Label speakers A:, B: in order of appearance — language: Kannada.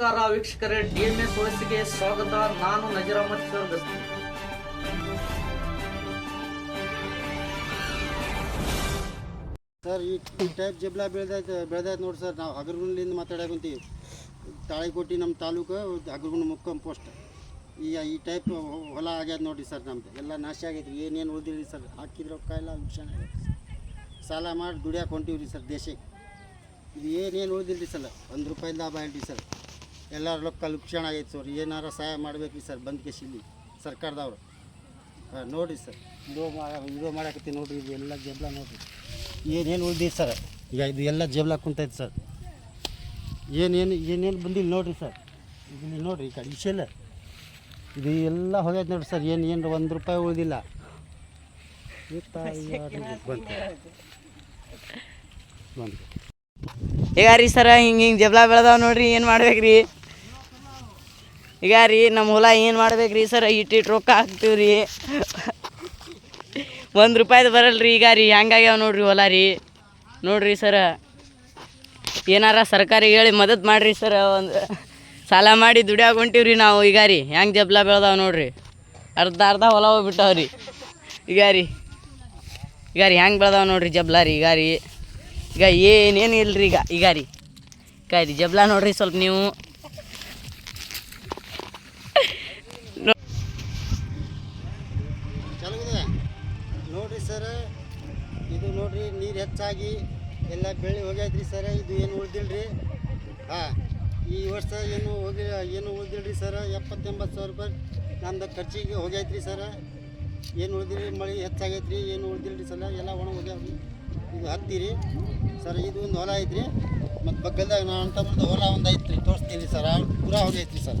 A: ನಮಸ್ಕಾರ ವೀಕ್ಷಕರೇ ಡಿಎಂಎಸ್ ವಯಸ್ಸಿಗೆ ಸ್ವಾಗತ. ನಾನು ನಜೀರ್ ಅಹಮದ್ ಸರ್ ಗಸ್ತಿ
B: ಸರ್ ಈ ಟೈಪ್ ಜಬ್ಲಾ ಬೆಳೆದೈತೆ ಬೆಳೆದೈತೆ ನೋಡಿ ಸರ್, ನಾವು ಹಗರ್ಗುಂಡ್ಲಿಂದ ಮಾತಾಡಕಂತೀವಿ ತಾಳಿಕೋಟಿ ನಮ್ಮ ತಾಲೂಕು, ಹಗರ್ಗುಂಡ್ ಮುಕ್ಕಂ ಪೋಸ್ಟ್. ಈಗ ಈ ಟೈಪ್ ಹೊಲ ಆಗ್ಯದ ನೋಡಿರಿ ಸರ್ ನಮ್ದು. ಎಲ್ಲ ನಾಶ ಆಗೈತಿ, ಏನೇನು ಉಳಿದಿರಿ ಸರ್? ಹಾಕಿದ್ರೆ ರೊಕ್ಕ ಎಲ್ಲ ನುಕ್ಸಾನ ಸಾಲ ಮಾಡಿ ದುಡಿಯಾಕೆ ರೀ ಸರ್ ದೇಶಕ್ಕೆ. ಇದು ಏನೇನು ಉಳಿದಿಲ್ಲ ಸರ್? ಒಂದು ರೂಪಾಯಿ ಲಾಭ ಹೇಳ್ರಿ ಸರ್. ಎಲ್ಲ ಲೋಕಲ್ ಲುಕ್ಷಣ ಆಗೈತೆ ಸರ್. ಏನಾರ ಸಹಾಯ ಮಾಡಬೇಕು ರೀ ಸರ್ ಬಂದ್ ಕೇಸಿಲ್ಲಿ ಸರ್ಕಾರದವ್ರು. ಹಾಂ ನೋಡಿರಿ ಸರ್. ಇದು ಮಾಡ ನೋಡಿ ಮಾಡಕತ್ತೀನಿ ನೋಡಿರಿ ಇದು ಎಲ್ಲ ಜಬ್ಲ ನೋಡಿರಿ. ಏನೇನು ಉಳ್ದಿದೆ ಸರ್? ಈಗ ಇದು ಎಲ್ಲ ಜೇಬ್ಲ ಕುಂತೈತೆ ಸರ್. ಏನೇನು ಏನೇನು ಬಂದಿಲ್ಲ ನೋಡಿರಿ ಸರ್? ಇಲ್ಲಿ ನೋಡಿರಿ ಈ ಕಡೆ ಇಷ್ಟೆಲ್ಲ ಇದು ಎಲ್ಲ ಹೋಗೈತೆ ನೋಡಿರಿ ಸರ್. ಏನು ಏನು ಒಂದು ರೂಪಾಯಿ ಉಳಿದಿಲ್ಲ.
C: ಈಗ ರೀ ಸರ ಹಿಂಗೆ ಹಿಂಗೆ ಜಬ್ಲಾ ಬೆಳೆದಾವ ನೋಡ್ರಿ ಏನು ಮಾಡ್ಬೇಕ್ರಿ? ಈಗ ರೀ ನಮ್ಮ ಹೊಲ ಏನು ಮಾಡ್ಬೇಕ್ರಿ ಸರ? ಇಟ್ಟು ಇಟ್ಟು ರೊಕ್ಕ ಹಾಕ್ತೀವಿ ರೀ. ಒಂದು ರೂಪಾಯ್ದು ರೀ ಈಗ ರೀ. ಹೆಂಗಾಗ್ಯಾವ ನೋಡ್ರಿ ಹೊಲ ರೀ. ನೋಡ್ರಿ ಸರ. ಏನಾರ ಸರ್ಕಾರಿಗೆ ಹೇಳಿ ಮದತ್ ಮಾಡಿರಿ ಸರ. ಒಂದು ಸಾಲ ಮಾಡಿ ದುಡಿಯಾಗ ಹೊಂಟೀವ್ರಿ ನಾವು ಈಗ ರೀ. ಹೆಂಗೆ ಜಬ್ಲ ಬೆಳೆದಾವ ನೋಡ್ರಿ. ಅರ್ಧ ಅರ್ಧ ಹೊಲ ಹೋಗ್ಬಿಟ್ಟವ್ರಿ ಈಗ ರೀ. ಈಗ ರೀ ಹೆಂಗೆ ಬೆಳೆದಾವ ನೋಡ್ರಿ ಜಬ್ಲ ರೀ ಈಗ ರೀ. ಈಗ ಏನೇನು ಇಲ್ರಿ ಈಗ. ಈಗ ರೀ. ಈಗ ರೀ ಜಬ್ಲ ನೋಡ್ರಿ ಸ್ವಲ್ಪ ನೀವು.
B: ಸರ್, ಇದು ನೋಡ್ರಿ, ನೀರು ಹೆಚ್ಚಾಗಿ ಎಲ್ಲ ಬೆಳೆ ಹೋಗ್ಯಾದ್ರಿ ಸರ್, ಇದು ಏನು ಉಳ್ದಿಲ್ರಿ? ಹಾಂ, ಈ ವರ್ಷ ಏನು ಹೋಗಿ, ಏನು ಉಳ್ದಿಲ್ರಿ ಸರ್, ಎಪ್ಪತ್ತೆಂಬತ್ತು ಸಾವಿರ ರೂಪಾಯಿ ನಮ್ದು ಖರ್ಚಿಗೆ ಹೋಗೈತ್ರಿ ಸರ್. ಏನು ಉಳ್ದಿಲ್ರಿ, ಮಳೆ ಹೆಚ್ಚಾಗೈತ್ರಿ, ಏನು ಉಳ್ದಿಲ್ರಿ ಸರ್, ಎಲ್ಲ ಒಣ ಹೋಗ್ಯಾವ್ರಿ. ಇದು ಹತ್ತಿರಿ. ಸರ್, ಇದು ಒಂದು ಹೊಲ ಐತ್ರಿ. ಮತ್ತು ಬಗ್ಗಲ್ದಾಗ ನಾನು ಅಂತ ಮುಂದೆ ಹೊಲ ಒಂದು ಐತ್ರಿ, ತೋರಿಸ್ತೀನಿ ಸರ್, ಪೂರ ಹೋಗೈತ್ರಿ ಸರ್.